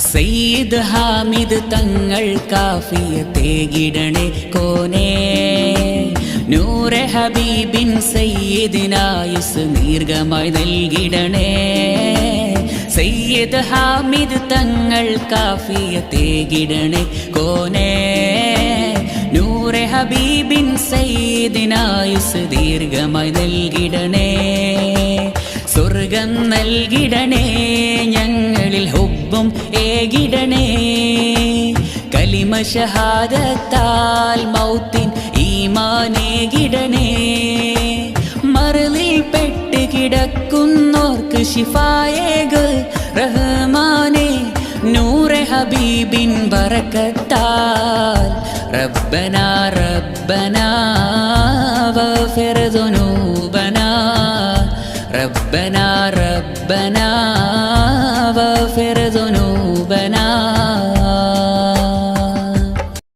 സയ്യിദ് ഹാമിദ് തങ്ങൾ കാഫിയ തേകിടണേ കോനേ. നൂറെ ഹബീബിൻ സയ്യിദിനായുസ് ദീർഘമായി നൽകിടണേ. സയ്യിദ് ഹാമിദ് തങ്ങൾ കാഫിയ തേകിടണേ കോനേ. നൂറെ ഹബീബിൻ സയ്യിദിനായുസ് ദീർഘമായി നൽകിടണേ. സ്വർഗം നൽകിടണേ. ഹുബും ഏകിടണേ കലിമ ഷഹാദത്താൽ മൗത്തിൻ ഈമാനേകിടണേ മറലിൽ പെട്ട് കിടക്കുന്നോർക്ക് ഷിഫായേകൾ റഹ്മാനെ നൂറെ ഹബീബിൻ ബറക്കത്താൽ റബ്ബന റബ്ബന വഫിർ ذنوبنا ربنا ربنا واغفر ذنوبنا